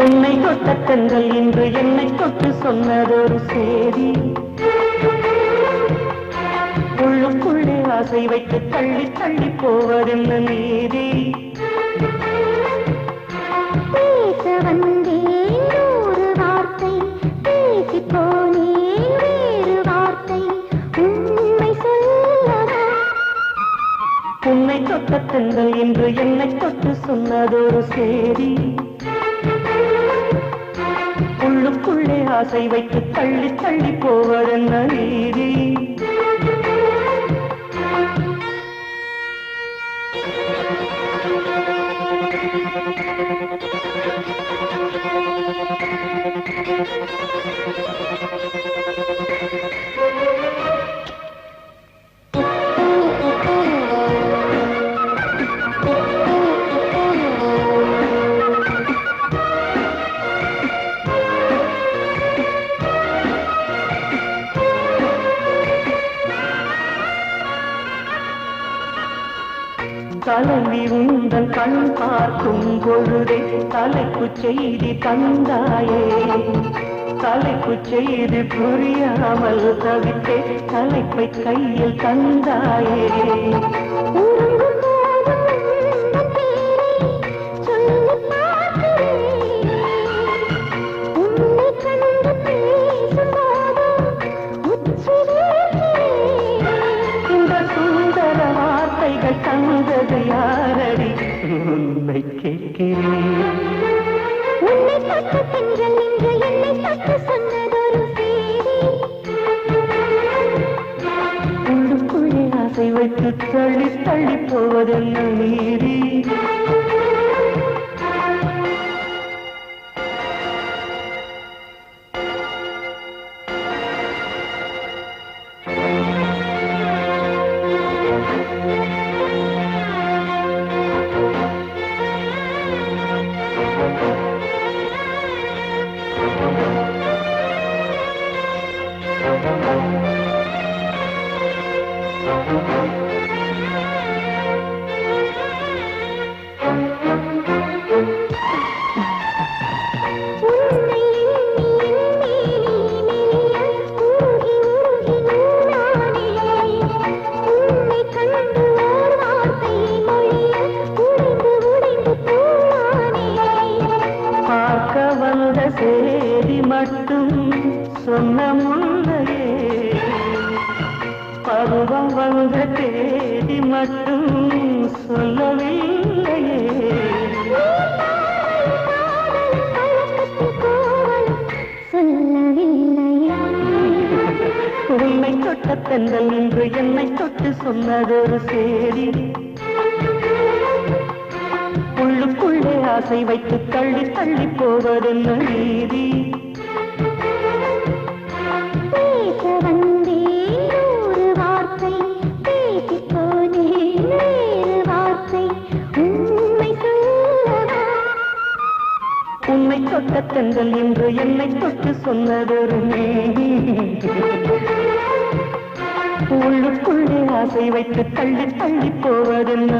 உன்னை தொட்ட தென்றல் இன்று என்னை தொட்டு சொன்னதொரு சேதி உள்ளுக்குள்ளே ஆசை வைத்து தள்ளி தள்ளி போவதென்ன நீதி? உன்னை தொட்ட தென்றல் இன்று என்னை தொட்டு சொன்னதொரு சேதி உள்ளுக்குள்ளே ஆசை வைத்து தள்ளி தள்ளி போவதென்ன நீதி தலைவி உந்தன் கண் பார்க்கும் பொழுதே தலைப்பு செய்தி தந்தாயே. தலைப்பு செய்தி புரியாமல் தவித்தே தலைப்பை கையில் தந்தாயே. கேட்கிறேன் உன்னை தொட்ட தென்றல் இன்று என்னை தொட்டு சொன்னதொரு செய்தி உள்ளுக்குள்ளே ஆசை வைத்து தள்ளி தள்ளி போவதென்ன நீதி? முன்னையே பருவம் வந்த தேதி மட்டும் சொல்லவில்லையே. உன்னை தொட்ட தென்றல் இன்று என்னை தொட்டு சொன்னதொரு சேரி. உள்ளுக்குள்ளே ஆசை வைத்து தள்ளி தள்ளி போவதென்ன நீதி? உண்மை தொட்ட தென்றல் இன்று என்னை தொட்டு சொன்னதொருமே உள்ளுக்குள்ளே ஆசை வைத்து தள்ளி தள்ளி போவதென்ன